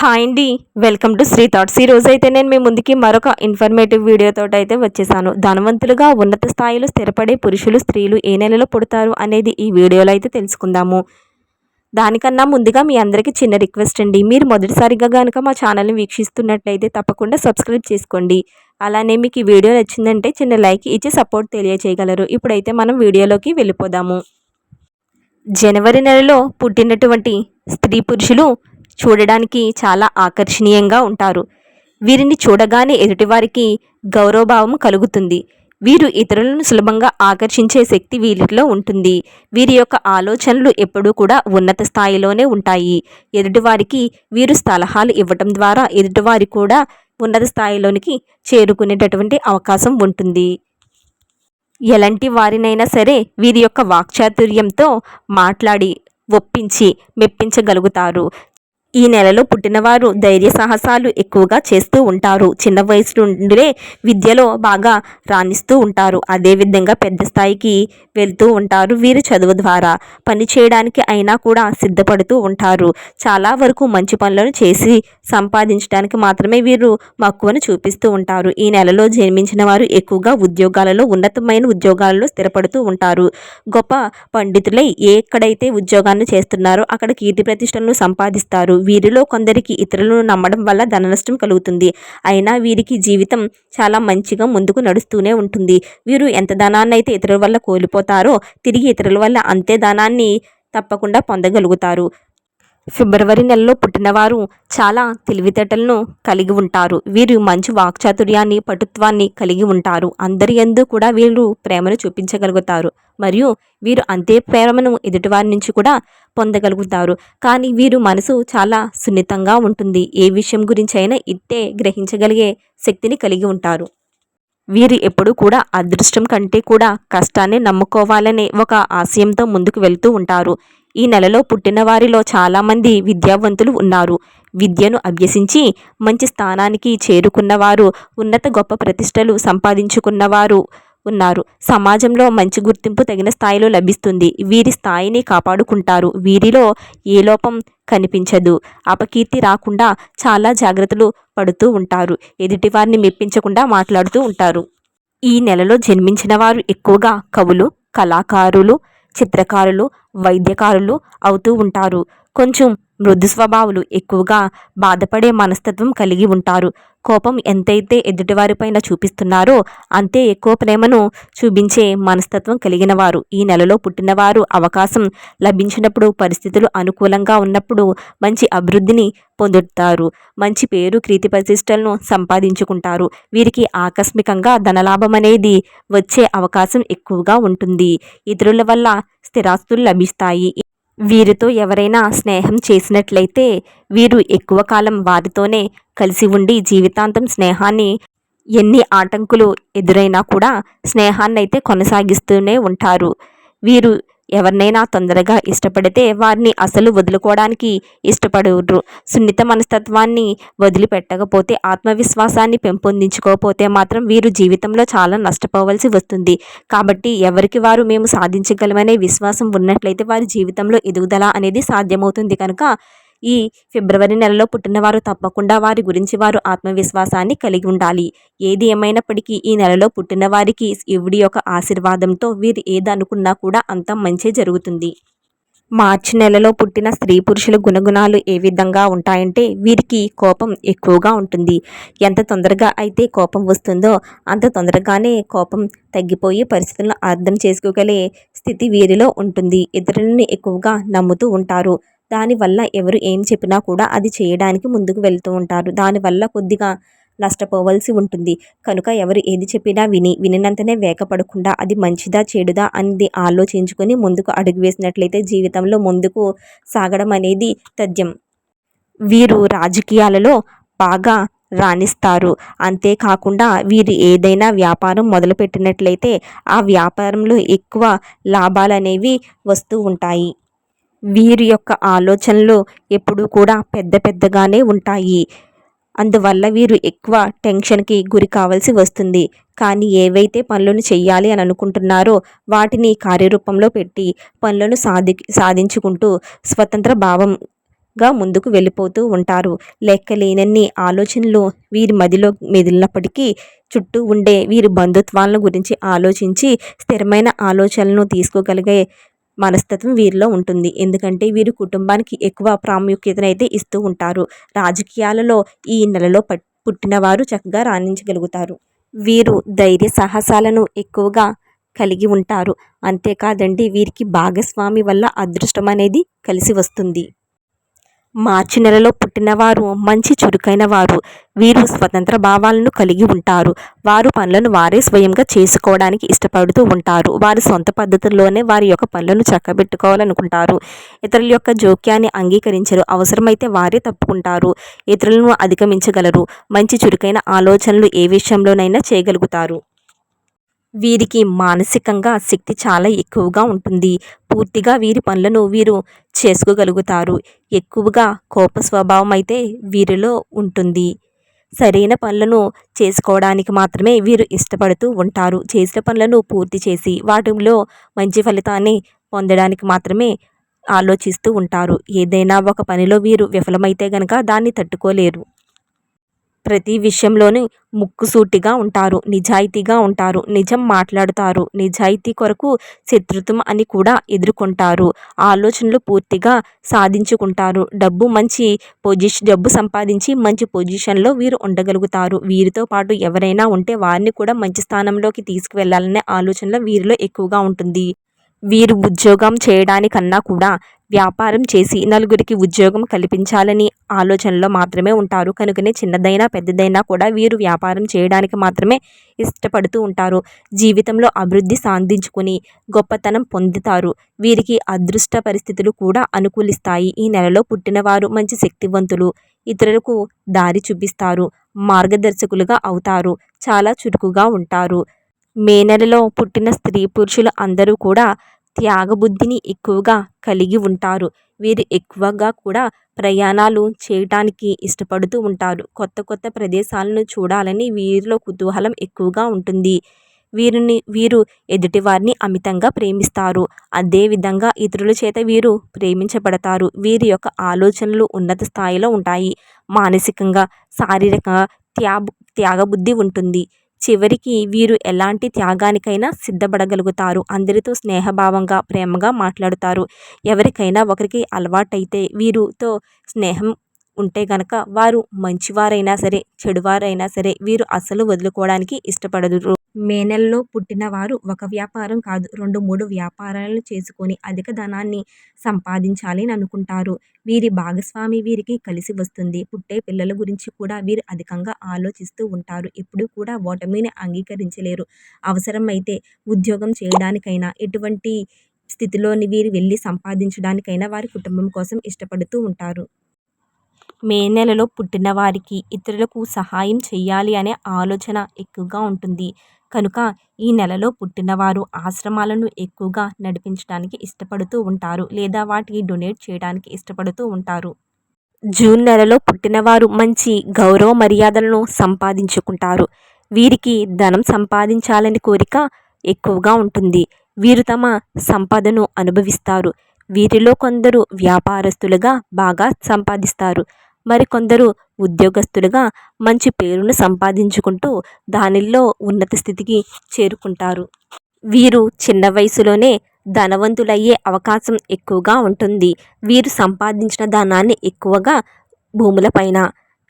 Hi అండి welcome to Shri thoughts. ఈ రోజు అయితే నేను మీ ముందుకి మరొక ఇన్ఫర్మేటివ్ వీడియోతో అయితే వచ్చేసాను. ధనవంతులుగా ఉన్నత స్థాయిలో స్థిరపడే పురుషులు స్త్రీలు ఏ నెలలో పుడతారు అనేది ఈ వీడియోలో అయితే తెలుసుకుందాము. దానికన్నా ముందుగా మీ అందరికీ చిన్న రిక్వెస్ట్ అండి. మీరు మొదటిసారిగా కనుక మా ఛానల్ని వీక్షిస్తున్నట్లయితే తప్పకుండా సబ్స్క్రైబ్ చేసుకోండి. అలానే మీకు ఈ వీడియో నచ్చిందంటే చిన్న లైక్ ఇచ్చి సపోర్ట్ తెలియచేయగలరు. ఇప్పుడైతే మనం వీడియోలోకి వెళ్ళిపోదాము. జనవరి నెలలో పుట్టినటువంటి స్త్రీ పురుషులు చూడడానికి చాలా ఆకర్షణీయంగా ఉంటారు. వీరిని చూడగానే ఎదుటివారికి గౌరవభావం కలుగుతుంది. వీరు ఇతరులను సులభంగా ఆకర్షించే శక్తి వీరిలో ఉంటుంది. వీరి యొక్క ఆలోచనలు ఎప్పుడూ కూడా ఉన్నత స్థాయిలోనే ఉంటాయి. ఎదుటివారికి వీరు సలహాలు ఇవ్వటం ద్వారా ఎదుటివారి కూడా ఉన్నత స్థాయిలోనికి చేరుకునేటటువంటి అవకాశం ఉంటుంది. ఎలాంటి వారినైనా సరే వీరి యొక్క వాక్చాతుర్యంతో మాట్లాడి ఒప్పించి మెప్పించగలుగుతారు. ఈ నెలలో పుట్టినవారు ధైర్య సాహసాలు ఎక్కువగా చేస్తూ ఉంటారు. చిన్న వయసు నుండే విద్యలో బాగా రాణిస్తూ ఉంటారు. అదేవిధంగా పెద్ద స్థాయికి వెళ్తూ ఉంటారు వీరు చదువు ద్వారా. పని చేయడానికి అయినా కూడా సిద్ధపడుతూ ఉంటారు. చాలా వరకు మంచి పనులను చేసి సంపాదించడానికి మాత్రమే వీరు మక్కువను చూపిస్తూ ఉంటారు. ఈ నెలలో జన్మించిన వారు ఎక్కువగా ఉద్యోగాలలో ఉన్నతమైన ఉద్యోగాలలో స్థిరపడుతూ ఉంటారు. గొప్ప పండితులై ఎక్కడైతే ఉద్యోగాన్ని చేస్తున్నారో అక్కడ కీర్తి ప్రతిష్టలను సంపాదిస్తారు. వీరిలో కొందరికి ఇతరులను నమ్మడం వల్ల ధన నష్టం కలుగుతుంది. అయినా వీరికి జీవితం చాలా మంచిగా ముందుకు నడుస్తూనే ఉంటుంది. వీరు ఎంత ధనాన్ని అయితే ఇతరుల వల్ల కోల్పోతారో తిరిగి ఇతరుల వల్ల అంతే ధనాన్ని తప్పకుండా పొందగలుగుతారు. ఫిబ్రవరి నెలలో పుట్టినవారు చాలా తెలివితేటలను కలిగి ఉంటారు. వీరు మంచి వాక్చాతుర్యాన్ని పటుత్వాన్ని కలిగి ఉంటారు. అందరి ఎందు కూడా వీరు ప్రేమను చూపించగలుగుతారు. మరియు వీరు అంతే ప్రేమను ఎదుటివారి నుంచి కూడా పొందగలుగుతారు. కానీ వీరు మనసు చాలా సున్నితంగా ఉంటుంది. ఏ విషయం గురించి అయినా ఇట్టే గ్రహించగలిగే శక్తిని కలిగి ఉంటారు. వీరు ఎప్పుడూ కూడా అదృష్టం కంటే కూడా కష్టాన్ని నమ్ముకోవాలనే ఒక ఆశయంతో ముందుకు వెళ్తూ ఉంటారు. ఈ నెలలో పుట్టిన వారిలో చాలామంది విద్యావంతులు ఉన్నారు. విద్యను అభ్యసించి మంచి స్థానానికి చేరుకున్నవారు ఉన్నత గొప్ప ప్రతిష్టలు సంపాదించుకున్నవారు ఉన్నారు. సమాజంలో మంచి గుర్తింపు తగిన స్థాయిలో లభిస్తుంది. వీరి స్థాయిని కాపాడుకుంటారు. వీరిలో ఏ లోపం కనిపించదు. అపకీర్తి రాకుండా చాలా జాగ్రత్తలు పడుతూ ఉంటారు. ఎదుటివారిని మెప్పించకుండా మాట్లాడుతూ ఉంటారు. ఈ నెలలో జన్మించిన వారు ఎక్కువగా కవులు కళాకారులు చిత్రకారులు వైద్యకారులు అవుతూ ఉంటారు. కొంచెం మృదు స్వభావులు ఎక్కువగా బాధపడే మనస్తత్వం కలిగి ఉంటారు. కోపం ఎంతైతే ఎదుటివారిపైన చూపిస్తున్నారో అంతే ఎక్కువ ప్రేమను చూపించే మనస్తత్వం కలిగిన వారు ఈ నెలలో పుట్టినవారు అవకాశం లభించినప్పుడు పరిస్థితులు అనుకూలంగా ఉన్నప్పుడు మంచి అభివృద్ధిని పొందుతారు. మంచి పేరు కీర్తి ప్రతిష్టలను సంపాదించుకుంటారు. వీరికి ఆకస్మికంగా ధనలాభం అనేది వచ్చే అవకాశం ఎక్కువగా ఉంటుంది. ఇతరుల వల్ల స్థిరాస్తులు లభిస్తాయి. వీరితో ఎవరైనా స్నేహం చేసినట్లయితే వీరు ఎక్కువ కాలం వారితోనే కలిసి ఉండి జీవితాంతం స్నేహాన్ని ఎన్ని ఆటంకులు ఎదురైనా కూడా స్నేహాన్ని అయితే కొనసాగిస్తూనే ఉంటారు. వీరు ఎవరినైనా తొందరగా ఇష్టపడితే వారిని అసలు వదులుకోవడానికి ఇష్టపడరు. సున్నిత మనస్తత్వాన్ని వదిలిపెట్టకపోతే ఆత్మవిశ్వాసాన్ని పెంపొందించుకోకపోతే మాత్రం వీరు జీవితంలో చాలా నష్టపోవలసి వస్తుంది. కాబట్టి ఎవరికి వారు మేము సాధించగలమనే విశ్వాసం ఉన్నట్లయితే వారి జీవితంలో ఎదుగుదల అనేది సాధ్యమవుతుంది కనుక ఈ ఫిబ్రవరి నెలలో పుట్టినవారు తప్పకుండా వారి గురించి వారు ఆత్మవిశ్వాసాన్ని కలిగి ఉండాలి. ఏది ఏమైనప్పటికీ ఈ నెలలో పుట్టిన వారికి శివుడి యొక్క ఆశీర్వాదంతో వీరు ఏదనుకున్నా కూడా అంత మంచి జరుగుతుంది. మార్చి నెలలో పుట్టిన స్త్రీ పురుషుల గుణగుణాలు ఏ విధంగా ఉంటాయంటే వీరికి కోపం ఎక్కువగా ఉంటుంది. ఎంత తొందరగా అయితే కోపం వస్తుందో అంత తొందరగానే కోపం తగ్గిపోయి పరిస్థితులను అర్థం చేసుకోగలే స్థితి వీరిలో ఉంటుంది. ఇతరులని ఎక్కువగా నమ్ముతూ ఉంటారు. దానివల్ల ఎవరు ఏం చెప్పినా కూడా అది చేయడానికి ముందుకు వెళ్తూ ఉంటారు. దానివల్ల కొద్దిగా నష్టపోవలసి ఉంటుంది. కనుక ఎవరు ఏది చెప్పినా విని వినినంతనే వేగపడకుండా అది మంచిదా చెడుదా అనేది ఆలోచించుకొని ముందుకు అడుగు వేసినట్లయితే జీవితంలో ముందుకు సాగడం అనేది తథ్యం. వీరు రాజకీయాలలో బాగా రాణిస్తారు. అంతేకాకుండా వీరు ఏదైనా వ్యాపారం మొదలుపెట్టినట్లయితే ఆ వ్యాపారంలో ఎక్కువ లాభాలు అనేవి వస్తూ ఉంటాయి. వీరి యొక్క ఆలోచనలు ఎప్పుడూ కూడా పెద్ద పెద్దగానే ఉంటాయి. అందువల్ల వీరు ఎక్కువ టెన్షన్కి గురి కావాల్సి వస్తుంది. కానీ ఏవైతే పనులను చేయాలి అని అనుకుంటున్నారో వాటిని కార్యరూపంలో పెట్టి పనులను సాధి సాధించుకుంటూ స్వతంత్ర భావంగా ముందుకు వెళ్ళిపోతూ ఉంటారు. లెక్కలేనన్ని ఆలోచనలు వీరి మదిలో మెదిలినప్పటికీ చుట్టూ ఉండే వీరి బంధుత్వాలను గురించి ఆలోచించి స్థిరమైన ఆలోచనలను తీసుకోగలిగే మనస్తత్వం వీరిలో ఉంటుంది. ఎందుకంటే వీరు కుటుంబానికి ఎక్కువ ప్రాముఖ్యతనైతే ఇస్తూ ఉంటారు. రాజకీయాలలో ఈ నెలలో పట్ పుట్టినవారు చక్కగా రాణించగలుగుతారు. వీరు ధైర్య సాహసాలను ఎక్కువగా కలిగి ఉంటారు. అంతేకాదండి వీరికి భాగస్వామి వల్ల అదృష్టం అనేది కలిసి వస్తుంది. మార్చి నెలలో పుట్టినవారు మంచి చురుకైన వారు వీరు స్వతంత్ర భావాలను కలిగి ఉంటారు. వారు పనులను వారే స్వయంగా చేసుకోవడానికి ఇష్టపడుతూ ఉంటారు. వారి సొంత పద్ధతుల్లోనే వారి యొక్క పనులను చక్కబెట్టుకోవాలనుకుంటారు. ఇతరుల యొక్క జోక్యాన్ని అంగీకరించరు. అవసరమైతే వారే తప్పుకుంటారు. ఇతరులను అధిగమించగలరు. మంచి చురుకైన ఆలోచనలు ఏ విషయంలోనైనా చేయగలుగుతారు. వీరికి మానసికంగా శక్తి చాలా ఎక్కువగా ఉంటుంది. పూర్తిగా వీరి పనులను వీరు చేసుకోగలుగుతారు. ఎక్కువగా కోప స్వభావం అయితే వీరిలో ఉంటుంది. సరైన పనులను చేసుకోవడానికి మాత్రమే వీరు ఇష్టపడుతూ ఉంటారు. చేసిన పనులను పూర్తి చేసి వాటిలో మంచి ఫలితాన్ని పొందడానికి మాత్రమే ఆలోచిస్తూ ఉంటారు. ఏదైనా ఒక పనిలో వీరు విఫలమైతే గనక దాన్ని తట్టుకోలేరు. ప్రతి విషయంలోనూ ముక్కుసూటిగా ఉంటారు నిజాయితీగా ఉంటారు నిజం మాట్లాడుతారు నిజాయితీ కొరకు శత్రుత్వం అని కూడా ఎదుర్కొంటారు. ఆలోచనలు పూర్తిగా సాధించుకుంటారు. డబ్బు మంచి పొజిషన్ డబ్బు సంపాదించి మంచి పొజిషన్లో వీరు ఉండగలుగుతారు. వీరితో పాటు ఎవరైనా ఉంటే వారిని కూడా మంచి స్థానంలోకి తీసుకువెళ్ళాలనే ఆలోచనలో వీరిలో ఎక్కువగా ఉంటుంది. వీరు ఉద్యోగం చేయడానికన్నా కూడా వ్యాపారం చేసి నలుగురికి ఉద్యోగం కల్పించాలని ఆలోచనలో మాత్రమే ఉంటారు. కనుకనే చిన్నదైనా పెద్దదైనా కూడా వీరు వ్యాపారం చేయడానికి మాత్రమే ఇష్టపడుతూ ఉంటారు. జీవితంలో అభివృద్ధి సాధించుకొని గొప్పతనం పొందుతారు. వీరికి అదృష్ట పరిస్థితులు కూడా అనుకూలిస్తాయి. ఈ నెలలో పుట్టినవారు మంచి శక్తివంతులు ఇతరులకు దారి చూపిస్తారు మార్గదర్శకులుగా అవుతారు చాలా చురుకుగా ఉంటారు. మే నెలలో పుట్టిన స్త్రీ పురుషులు అందరూ కూడా త్యాగబుద్ధిని ఎక్కువగా కలిగి ఉంటారు. వీరు ఎక్కువగా కూడా ప్రయాణాలు చేయటానికి ఇష్టపడుతూ ఉంటారు. కొత్త కొత్త ప్రదేశాలను చూడాలని వీరిలో కుతూహలం ఎక్కువగా ఉంటుంది. వీరిని వీరు ఎదుటివారిని అమితంగా ప్రేమిస్తారు. అదేవిధంగా ఇతరుల చేత వీరు ప్రేమించబడతారు. వీరి యొక్క ఆలోచనలు ఉన్నత స్థాయిలో ఉంటాయి. మానసికంగా శారీరక త్యాబ్ త్యాగబుద్ధి ఉంటుంది. చివరికి వీరు ఎలాంటి త్యాగానికైనా సిద్ధపడగలుగుతారు. అందరితో స్నేహభావంగా ప్రేమగా మాట్లాడుతారు. ఎవరికైనా ఒకరికి అలవాటైతే వీరితో స్నేహం ఉంటే గనక వారు మంచివారైనా సరే చెడువారైనా సరే వీరు అసలు వదులుకోవడానికి ఇష్టపడరు. మే నెలలో పుట్టిన వారు ఒక వ్యాపారం కాదు రెండు మూడు వ్యాపారాలను చేసుకొని అధిక ధనాన్ని సంపాదించాలి అని అనుకుంటారు. వీరి భాగస్వామి వీరికి కలిసి వస్తుంది. పుట్టే పిల్లల గురించి కూడా వీరు అధికంగా ఆలోచిస్తూ ఉంటారు. ఎప్పుడు కూడా ఓటమిని అంగీకరించలేరు. అవసరమైతే ఉద్యోగం చేయడానికైనా ఎటువంటి స్థితిలోని వీరు వెళ్ళి సంపాదించడానికైనా వారి కుటుంబం కోసం ఇష్టపడుతూ ఉంటారు. మే నెలలో పుట్టిన వారికి ఇతరులకు సహాయం చేయాలి అనే ఆలోచన ఎక్కువగా ఉంటుంది. కనుక ఈ నెలలో పుట్టినవారు ఆశ్రమాలను ఎక్కువగా నడిపించడానికి ఇష్టపడుతూ ఉంటారు లేదా వాటికి డొనేట్ చేయడానికి ఇష్టపడుతూ ఉంటారు. జూన్ నెలలో పుట్టినవారు మంచి గౌరవ మర్యాదలను సంపాదించుకుంటారు. వీరికి ధనం సంపాదించాలని కోరిక ఎక్కువగా ఉంటుంది. వీరు తమ సంపదను అనుభవిస్తారు. వీరిలో కొందరు వ్యాపారస్తులుగా బాగా సంపాదిస్తారు. మరికొందరు ఉద్యోగస్తులుగా మంచి పేరును సంపాదించుకుంటూ దానిలో ఉన్నత స్థితికి చేరుకుంటారు. వీరు చిన్న వయసులోనే ధనవంతులయ్యే అవకాశం ఎక్కువగా ఉంటుంది. వీరు సంపాదించిన ధనాన్ని ఎక్కువగా భూములపైన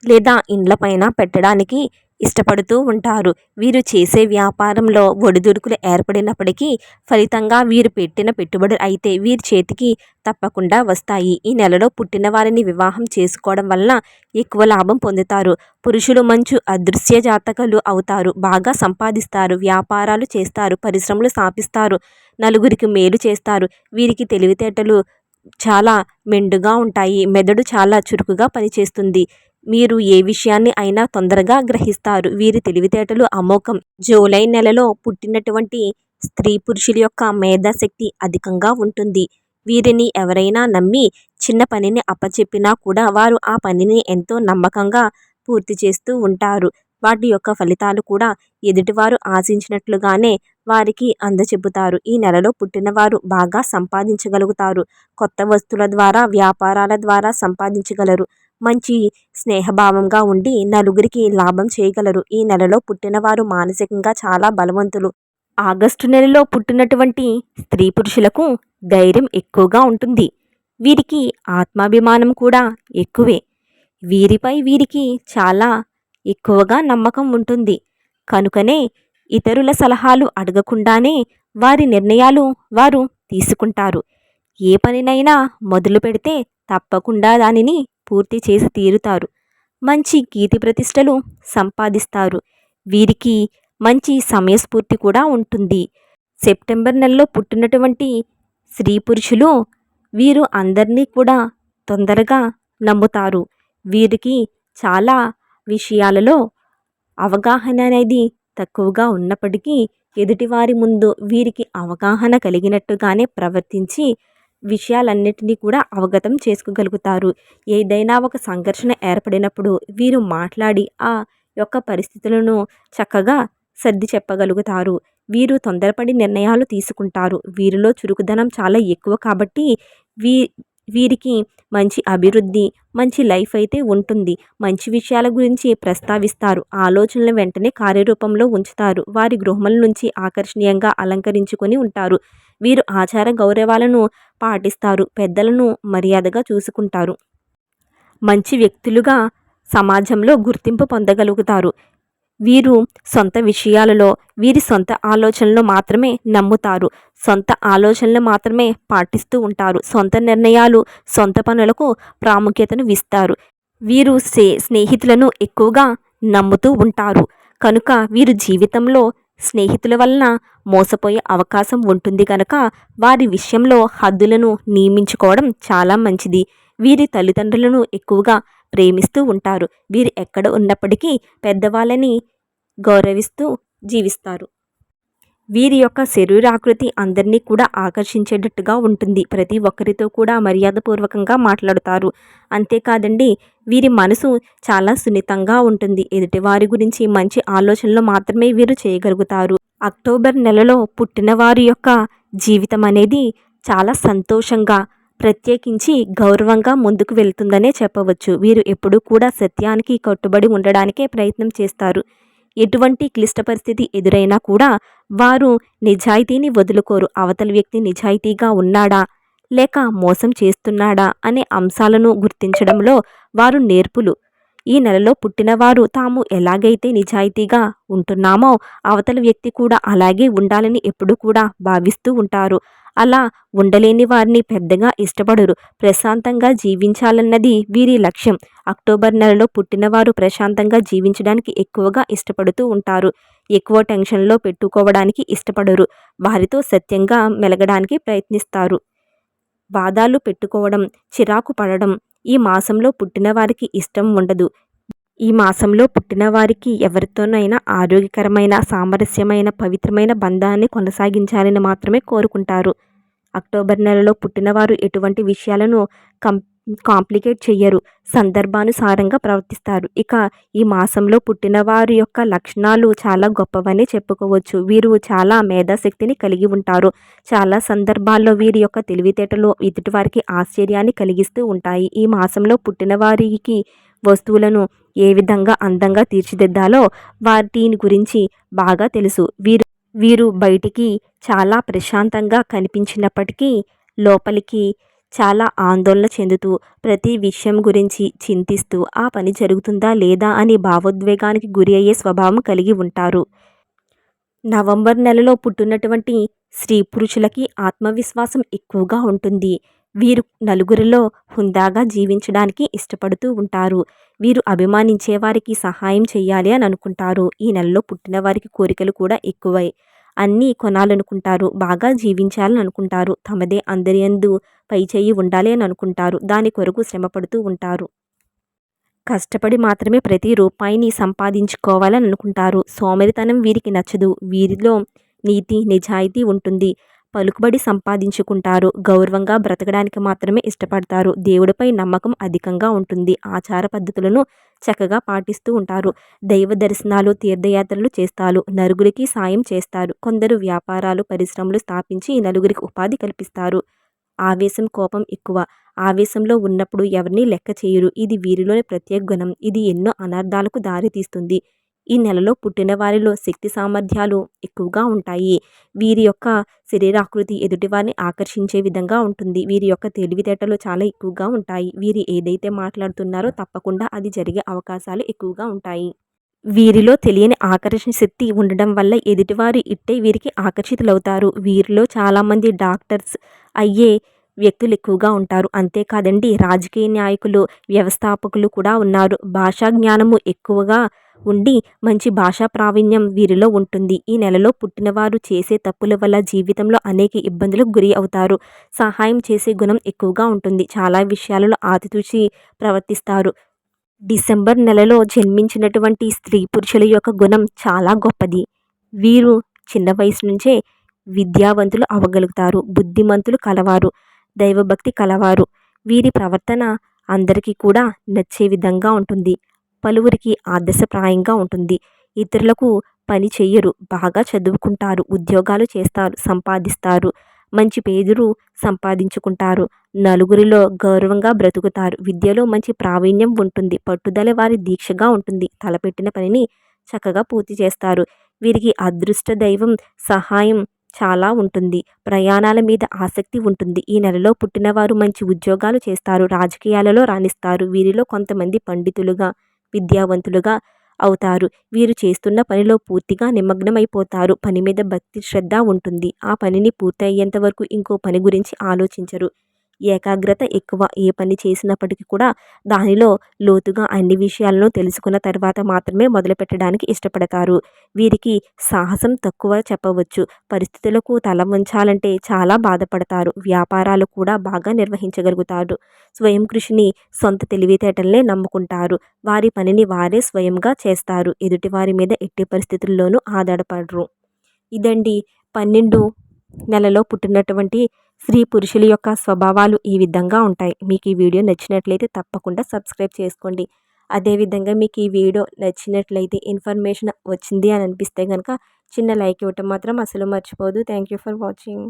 లేదా ఇండ్లపైన పెట్టడానికి ఇష్టపడుతూ ఉంటారు. వీరు చేసే వ్యాపారంలో ఒడిదుడుకులు ఏర్పడినప్పటికీ ఫలితంగా వీరు పెట్టిన పెట్టుబడి అయితే వీరి చేతికి తప్పకుండా వస్తాయి. ఈ నెలలో పుట్టిన వారిని వివాహం చేసుకోవడం వల్ల ఎక్కువ లాభం పొందుతారు. పురుషులు మంచు అదృశ్య జాతకాలు అవుతారు. బాగా సంపాదిస్తారు. వ్యాపారాలు చేస్తారు. పరిశ్రమలు స్థాపిస్తారు. నలుగురికి మేలు చేస్తారు. వీరికి తెలివితేటలు చాలా మెండుగా ఉంటాయి. మెదడు చాలా చురుకుగా పనిచేస్తుంది. మీరు ఏ విషయాన్ని అయినా తొందరగా గ్రహిస్తారు. వీరి తెలివితేటలు అమోఘం. జూలై నెలలో పుట్టినటువంటి స్త్రీ పురుషుల యొక్క మేధాశక్తి అధికంగా ఉంటుంది. వీరిని ఎవరైనా నమ్మి చిన్న పనిని అప్పచెప్పినా కూడా వారు ఆ పనిని ఎంతో నమ్మకంగా పూర్తి చేస్తూ ఉంటారు. వాటి యొక్క ఫలితాలు కూడా ఎదుటివారు ఆశించినట్లుగానే వారికి అందచెబుతారు. ఈ నెలలో పుట్టినవారు బాగా సంపాదించగలుగుతారు. కొత్త వస్తువుల ద్వారా వ్యాపారాల ద్వారా సంపాదించగలరు. మంచి స్నేహభావంగా ఉండి నలుగురికి లాభం చేయగలరు. ఈ నెలలో పుట్టినవారు మానసికంగా చాలా బలవంతులు. ఆగస్టు నెలలో పుట్టినటువంటి స్త్రీ పురుషులకు ధైర్యం ఎక్కువగా ఉంటుంది. వీరికి ఆత్మాభిమానం కూడా ఎక్కువే. వీరిపై వీరికి చాలా ఎక్కువగా నమ్మకం ఉంటుంది. కనుకనే ఇతరుల సలహాలు అడగకుండానే వారి నిర్ణయాలు వారు తీసుకుంటారు. ఏ పనినైనా మొదలు పెడితే తప్పకుండా దానిని పూర్తి చేసి తీరుతారు. మంచి కీర్తి ప్రతిష్టలు సంపాదిస్తారు. వీరికి మంచి సమయస్ఫూర్తి కూడా ఉంటుంది. సెప్టెంబర్ నెలలో పుట్టినటువంటి స్త్రీ పురుషులు వీరు అందరినీ కూడా తొందరగా నమ్ముతారు. వీరికి చాలా విషయాలలో అవగాహన అనేది తక్కువగా ఉన్నప్పటికీ ఎదుటివారి ముందు వీరికి అవగాహన కలిగినట్టుగానే ప్రవర్తించి విషయాలన్నిటినీ కూడా అవగతం చేసుకోగలుగుతారు. ఏదైనా ఒక సంఘర్షణ ఏర్పడినప్పుడు వీరు మాట్లాడి ఆ యొక్క పరిస్థితులను చక్కగా సర్ది చెప్పగలుగుతారు. వీరు తొందరపడి నిర్ణయాలు తీసుకుంటారు. వీరిలో చురుకుదనం చాలా ఎక్కువ కాబట్టి వీ వీరికి మంచి అభివృద్ధి మంచి లైఫ్ అయితే ఉంటుంది. మంచి విషయాల గురించి ప్రస్తావిస్తారు. ఆలోచనలు వెంటనే కార్యరూపంలో ఉంచుతారు. వారి గృహముల నుంచి ఆకర్షణీయంగా అలంకరించుకొని ఉంటారు. వీరు ఆచార గౌరవాలను పాటిస్తారు. పెద్దలను మర్యాదగా చూసుకుంటారు. మంచి వ్యక్తులుగా సమాజంలో గుర్తింపు పొందగలుగుతారు. వీరు సొంత విషయాలలో వీరి సొంత ఆలోచనలు మాత్రమే నమ్ముతారు. సొంత ఆలోచనలు మాత్రమే పాటిస్తూ ఉంటారు. సొంత నిర్ణయాలు సొంత పనులకు ప్రాముఖ్యతను ఇస్తారు. వీరు సే స్నేహితులను ఎక్కువగా నమ్ముతూ ఉంటారు. కనుక వీరు జీవితంలో స్నేహితుల వలన మోసపోయే అవకాశం ఉంటుంది కనుక వారి విషయంలో హద్దులను నియమించుకోవడం చాలా మంచిది. వీరి తల్లిదండ్రులను ఎక్కువగా ప్రేమిస్తూ ఉంటారు. వీరు ఎక్కడ ఉన్నప్పటికీ పెద్దవాళ్ళని గౌరవిస్తూ జీవిస్తారు. వీరి యొక్క శరీరాకృతి అందరినీ కూడా ఆకర్షించేటట్టుగా ఉంటుంది. ప్రతి ఒక్కరితో కూడా మర్యాదపూర్వకంగా మాట్లాడుతారు. అంతేకాదండి వీరి మనసు చాలా సున్నితంగా ఉంటుంది. ఎదుటివారి గురించి మంచి ఆలోచనలు మాత్రమే వీరు చేయగలుగుతారు. అక్టోబర్ నెలలో పుట్టిన వారి యొక్క జీవితం అనేది చాలా సంతోషంగా ప్రత్యేకించి గౌరవంగా ముందుకు వెళ్తుందనే చెప్పవచ్చు. వీరు ఎప్పుడూ కూడా సత్యానికి కట్టుబడి ఉండడానికే ప్రయత్నం చేస్తారు. ఎటువంటి క్లిష్ట పరిస్థితి ఎదురైనా కూడా వారు నిజాయితీని వదులుకోరు. అవతలి వ్యక్తి నిజాయితీగా ఉన్నాడా? లేక మోసం చేస్తున్నాడా? అనే అంశాలను గుర్తించడంలో వారు నేర్పులు. ఈ నెలలో పుట్టినవారు తాము ఎలాగైతే నిజాయితీగా ఉంటున్నామో అవతలి వ్యక్తి కూడా అలాగే ఉండాలని ఎప్పుడు కూడా భావిస్తూ ఉంటారు. అలా ఉండలేని వారిని పెద్దగా ఇష్టపడరు. ప్రశాంతంగా జీవించాలన్నది వీరి లక్ష్యం. అక్టోబర్ నెలలో పుట్టినవారు ప్రశాంతంగా జీవించడానికి ఎక్కువగా ఇష్టపడుతూ ఉంటారు. ఎక్కువ టెన్షన్లో పెట్టుకోవడానికి ఇష్టపడరు. వారితో సత్యంగా మెలగడానికి ప్రయత్నిస్తారు. వాదాలు పెట్టుకోవడం చిరాకు పడడం ఈ మాసంలో పుట్టిన వారికి ఇష్టం ఉండదు. ఈ మాసంలో పుట్టిన వారికి ఎవరితోనైనా ఆరోగ్యకరమైన సామరస్యమైన పవిత్రమైన బంధాన్ని కొనసాగించాలని మాత్రమే కోరుకుంటారు. అక్టోబర్ నెలలో పుట్టినవారు ఎటువంటి విషయాలను కం కాంప్లికేట్ చెయ్యరు. సందర్భానుసారంగా ప్రవర్తిస్తారు. ఇక ఈ మాసంలో పుట్టిన వారి యొక్క లక్షణాలు చాలా గొప్పవని చెప్పుకోవచ్చు. వీరు చాలా మేధాశక్తిని కలిగి ఉంటారు. చాలా సందర్భాల్లో వీరి యొక్క తెలివితేటలు ఎదుటి వారికి ఆశ్చర్యాన్ని కలిగిస్తూ ఉంటాయి. ఈ మాసంలో పుట్టిన వారికి వస్తువులను ఏ విధంగా అందంగా తీర్చిదిద్దాలో వాటిని గురించి బాగా తెలుసు. వీరు వీరు బయటికి చాలా ప్రశాంతంగా కనిపించినప్పటికీ లోపలికి చాలా ఆందోళన చెందుతూ ప్రతి విషయం గురించి చింతిస్తూ ఆ పని జరుగుతుందా లేదా అని భావోద్వేగానికి గురి అయ్యే స్వభావం కలిగి ఉంటారు. నవంబర్ నెలలో పుట్టినటువంటి స్త్రీ పురుషులకి ఆత్మవిశ్వాసం ఎక్కువగా ఉంటుంది. వీరు నలుగురిలో హుందాగా జీవించడానికి ఇష్టపడుతూ ఉంటారు. వీరు అభిమానించే వారికి సహాయం చేయాలి అని అనుకుంటారు. ఈ నెలలో పుట్టిన వారికి కోరికలు కూడా ఎక్కువై అన్నీ కొనాలనుకుంటారు. బాగా జీవించాలని అనుకుంటారు. తమదే అందరి అందు పై చేయి ఉండాలి అని అనుకుంటారు. దాని కొరకు శ్రమపడుతూ ఉంటారు. కష్టపడి మాత్రమే ప్రతి రూపాయిని సంపాదించుకోవాలని అనుకుంటారు. సోమరితనం వీరికి నచ్చదు. వీరిలో నీతి నిజాయితీ ఉంటుంది. పలుకుబడి సంపాదించుకుంటారు. గౌరవంగా బ్రతకడానికి మాత్రమే ఇష్టపడతారు. దేవుడిపై నమ్మకం అధికంగా ఉంటుంది. ఆచార పద్ధతులను చక్కగా పాటిస్తూ ఉంటారు. దైవ దర్శనాలు తీర్థయాత్రలు చేస్తారు. నలుగురికి సాయం చేస్తారు. కొందరు వ్యాపారాలు పరిశ్రమలు స్థాపించి నలుగురికి ఉపాధి కల్పిస్తారు. ఆవేశం కోపం ఎక్కువ. ఆవేశంలో ఉన్నప్పుడు ఎవరిని లెక్క చేయరు. ఇది వీరిలోని ప్రత్యేక గుణం. ఇది ఎన్నో అనర్థాలకు దారితీస్తుంది. ఈ నెలలో పుట్టిన వారిలో శక్తి సామర్థ్యాలు ఎక్కువగా ఉంటాయి. వీరి యొక్క శరీరాకృతి ఎదుటివారిని ఆకర్షించే విధంగా ఉంటుంది. వీరి యొక్క తెలివితేటలు చాలా ఎక్కువగా ఉంటాయి. వీరు ఏదైతే మాట్లాడుతున్నారో తప్పకుండా అది జరిగే అవకాశాలు ఎక్కువగా ఉంటాయి. వీరిలో తెలియని ఆకర్షణ శక్తి ఉండడం వల్ల ఎదుటివారు ఇట్టే వీరికి ఆకర్షితులవుతారు. వీరిలో చాలామంది డాక్టర్స్ అయ్యే వ్యక్తులు ఎక్కువగా ఉంటారు. అంతేకాదండి రాజకీయ నాయకులు వ్యవస్థాపకులు కూడా ఉన్నారు. భాషా జ్ఞానము ఎక్కువగా ఉండి మంచి భాషా ప్రావీణ్యం వీరిలో ఉంటుంది. ఈ నెలలో పుట్టినవారు చేసే తప్పుల వల్ల జీవితంలో అనేక ఇబ్బందులకు గురి అవుతారు. సహాయం చేసే గుణం ఎక్కువగా ఉంటుంది. చాలా విషయాలలో ఆతితూచి ప్రవర్తిస్తారు. డిసెంబర్ నెలలో జన్మించినటువంటి స్త్రీ పురుషుల యొక్క గుణం చాలా గొప్పది. వీరు చిన్న వయసు నుంచే విద్యావంతులు అవ్వగలుగుతారు. బుద్ధిమంతులు కలవారు. దైవభక్తి కలవారు. వీరి ప్రవర్తన అందరికీ కూడా నచ్చే విధంగా ఉంటుంది. పలువురికి ఆదర్శప్రాయంగా ఉంటుంది. ఇతరులకు పని చెయ్యరు. బాగా చదువుకుంటారు. ఉద్యోగాలు చేస్తారు. సంపాదిస్తారు. మంచి పేరు సంపాదించుకుంటారు. నలుగురిలో గౌరవంగా బ్రతుకుతారు. విద్యలో మంచి ప్రావీణ్యం ఉంటుంది. పట్టుదల వారి దీక్షగా ఉంటుంది. తలపెట్టిన పనిని చక్కగా పూర్తి చేస్తారు. వీరికి అదృష్ట దైవం సహాయం చాలా ఉంటుంది. ప్రయాణాల మీద ఆసక్తి ఉంటుంది. ఈ నెలలో పుట్టినవారు మంచి ఉద్యోగాలు చేస్తారు. రాజకీయాలలో రాణిస్తారు. వీరిలో కొంతమంది పండితులుగా విద్యావంతులుగా అవుతారు. వీరు చేస్తున్న పనిలో పూర్తిగా నిమగ్నమైపోతారు. పని మీద భక్తి శ్రద్ధ ఉంటుంది. ఆ పనిని పూర్తయ్యేంత వరకు ఇంకో పని గురించి ఆలోచించరు. ఏకాగ్రత ఎక్కువ ఏ పని చేసినప్పటికీ కూడా దానిలో లోతుగా అన్ని విషయాలను తెలుసుకున్న తర్వాత మాత్రమే మొదలు పెట్టడానికి ఇష్టపడతారు. వీరికి సాహసం తక్కువ చెప్పవచ్చు. పరిస్థితులకు తల ఉంచాలంటే చాలా బాధపడతారు. వ్యాపారాలు కూడా బాగా నిర్వహించగలుగుతారు. స్వయం కృషిని సొంత తెలివితేటలనే నమ్ముకుంటారు. వారి పనిని వారే స్వయంగా చేస్తారు. ఎదుటివారి మీద ఎట్టి పరిస్థితుల్లోనూ ఆధారపడరు. ఇదండి పన్నెండు నెలలో పుట్టినటువంటి స్త్రీ పురుషుల యొక్క స్వభావాలు ఈ విధంగా ఉంటాయి. మీకు ఈ వీడియో నచ్చినట్లయితే తప్పకుండా సబ్స్క్రైబ్ చేసుకోండి. అదేవిధంగా మీకు ఈ వీడియో నచ్చినట్లయితే ఇన్ఫర్మేషన్ వచ్చింది అని అనిపిస్తే కనుక చిన్న లైక్ ఇవ్వటం మాత్రం అసలు మర్చిపోదు థ్యాంక్ యూ ఫర్ వాచింగ్.